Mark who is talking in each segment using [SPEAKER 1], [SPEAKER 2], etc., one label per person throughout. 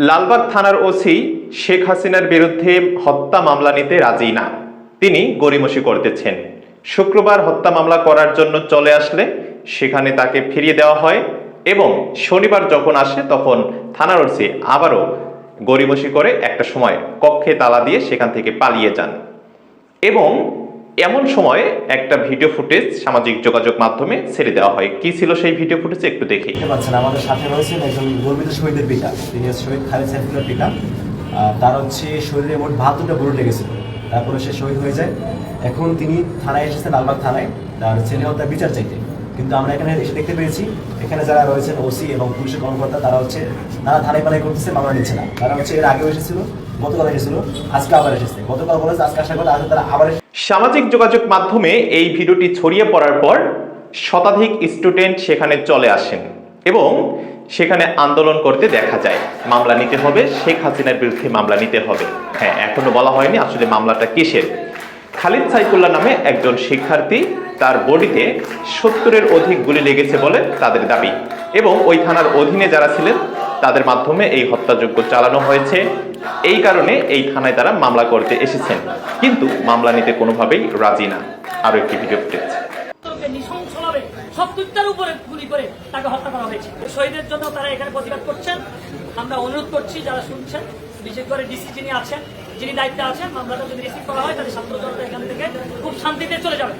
[SPEAKER 1] লালবাগ থানার ওসি শেখ হাসিনার বিরুদ্ধে হত্যা মামলা নিতে রাজি না। তিনি গড়িমসি করতেছেন। শুক্রবার হত্যা মামলা করার জন্য চলে আসলে সেখানে তাকে ফিরিয়ে দেওয়া হয় এবং শনিবার যখন আসে তখন থানার ওসি আবারও গড়িমসি করে একটা সময় কক্ষে তালা দিয়ে সেখান থেকে পালিয়ে যান। এবং এমন সময় একটা ভিডিও ফুটেজ সামাজিক যোগাযোগ মাধ্যমে ছেড়ে দেওয়া হয়। কি ছিল সেই ভিডিও ফুটেজ একটু দেখি।
[SPEAKER 2] পাচ্ছেন, আমাদের সাথে রয়েছেন একজন গর্বিত শহীদের পিতা। তিনি শহীদ খালেদ সাইফুলের পিতা। তার হচ্ছে শরীরে মোট বাহাত্তরটা বুলেট লেগেছিল। তারপরে সে শহীদ হয়ে যায়। এখন তিনি থানায় এসেছেন লালবাগ থানায়। তার ছেলে হত্যা বিচার চাইতে। কিন্তু আমরা এখানে এসে দেখতে পেয়েছি, এখানে যারা রয়েছেন ওসি এবং পুলিশের কর্মকর্তা, তারা হচ্ছে, তারা থানায় পালাই করতেছে, মামলা নিচ্ছে না। তারা হচ্ছে এর আগেও এসেছিল, গতকাল এসেছিল, আজকে আবার এসেছে। গতকাল বলেছে, আজকে আসার কথা আজকে তারা আবার
[SPEAKER 1] সামাজিক যোগাযোগ মাধ্যমে এই ভিডিওটি ছড়িয়ে পড়ার পর শতাধিক স্টুডেন্ট সেখানে চলে আসেন এবং সেখানে আন্দোলন করতে দেখা যায়। মামলা নিতে হবে, শেখ হাসিনার বিরুদ্ধে মামলা নিতে হবে। হ্যাঁ এখনও বলা হয়নি আসলে মামলাটা কিসের। খালিদ সাইফুল্লাহ নামে একজন শিক্ষার্থী, তার বডিতে সত্তরের অধিক গুলি লেগেছে বলে তাদের দাবি। এবং ওই থানার অধীনে যারা ছিলেন, তাদের মাধ্যমে এই হত্যাযজ্ঞ চালানো হয়েছে। এই কারণে এই থানায় তারা মামলা করতে এসেছেন। কিন্তু মামলা নিতে কোনোভাবেই রাজি না। আরও একটি ভিডিও
[SPEAKER 3] সত্তরটার উপরে গুলি করে তাকে হত্যা করা হয়েছে। শহীদের জন্য তারা এখানে প্রতিবাদ করছেন। আমরা অনুরোধ করছি, যারা শুনছেন, বিশেষ করে ডিসি যিনি আছেন যিনি দায়িত্বে আছেন মামলাটা যদি রিসিভ করা হয় তাহলে ছাত্র জনতা এখান থেকে খুব শান্তিতে চলে যাবে।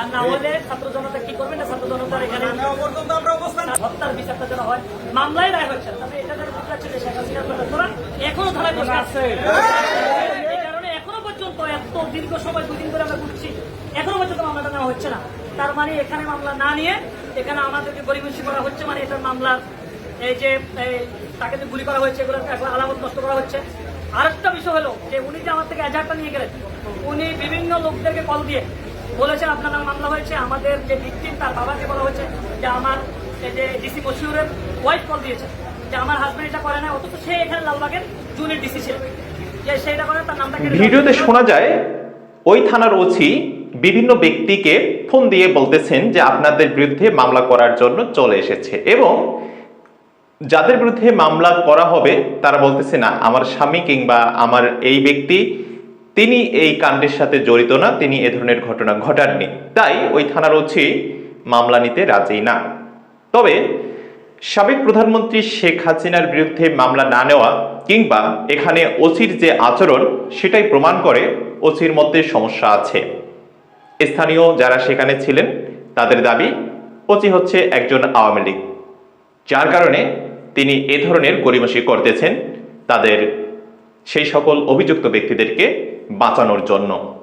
[SPEAKER 3] আর না হলে ছাত্র জনতা কি করবে? না ছাত্র জনতার এখানে হত্যার বিচারটা যেন হয়। মামলায় রায় হচ্ছে তবে এটা যেন বুঝতে পারছে যে শেখ হাসিনার এখনও ধারায় বসে আছে। এই কারণে এখনও পর্যন্ত এত দীর্ঘ সময় দুদিন ধরে আমরা ঘুরছি। এখনও পর্যন্ত মামলাটা নেওয়া হচ্ছে না। তার মানে এখানে মামলা না নিয়ে এখানে আমাদেরকে গরিবসী করা হচ্ছে মানে এটার মামলার এই যে তাকে যে গুলি করা হয়েছে এগুলো আলামত নষ্ট করা হচ্ছে। হলো যে উনি যে আমার থেকে এজাহারটা নিয়ে গেলেন উনি বিভিন্ন লোকদেরকে কল দিয়ে বলেছেন আপনার নামে মামলা হয়েছে আমাদের যে ভিকটিম তার বাবাকে বলা হয়েছে যে আমার যে ডিসি মশিউরের ওয়াইফ কল দিয়েছে যে আমার হাজব্যান্ড এটা করে না অথচ সে এখানে লালবাগের জুনিয়র ডিসি ছিল। যে সেটা করে তার নামটা
[SPEAKER 1] ভিডিওতে শোনা যায় ওই থানার ওসি বিভিন্ন ব্যক্তিকে ফোন দিয়ে বলতেছেন যে আপনাদের বিরুদ্ধে মামলা করার জন্য চলে এসেছে এবং যাদের বিরুদ্ধে মামলা করা হবে, তারা বলতেছে, না, আমার স্বামী কিংবা আমার এই ব্যক্তি, তিনি এই কাণ্ডের সাথে জড়িত না, তিনি এ ধরনের ঘটনা ঘটাননি। তাই ওই থানার ওসি মামলা নিতে রাজি না। তবে সাবেক প্রধানমন্ত্রী শেখ হাসিনার বিরুদ্ধে মামলা না নেওয়া কিংবা এখানে ওসির যে আচরণ, সেটাই প্রমাণ করে ওসির মধ্যে সমস্যা আছে। স্থানীয় যারা সেখানে ছিলেন, তাদের দাবি, ওসি হচ্ছে একজন আওয়ামী লীগ। যার কারণে তিনি এ ধরনের গরিমাসি করতেছেন তাদের সেই সকল অভিযুক্ত ব্যক্তিদেরকে বাঁচানোর জন্য।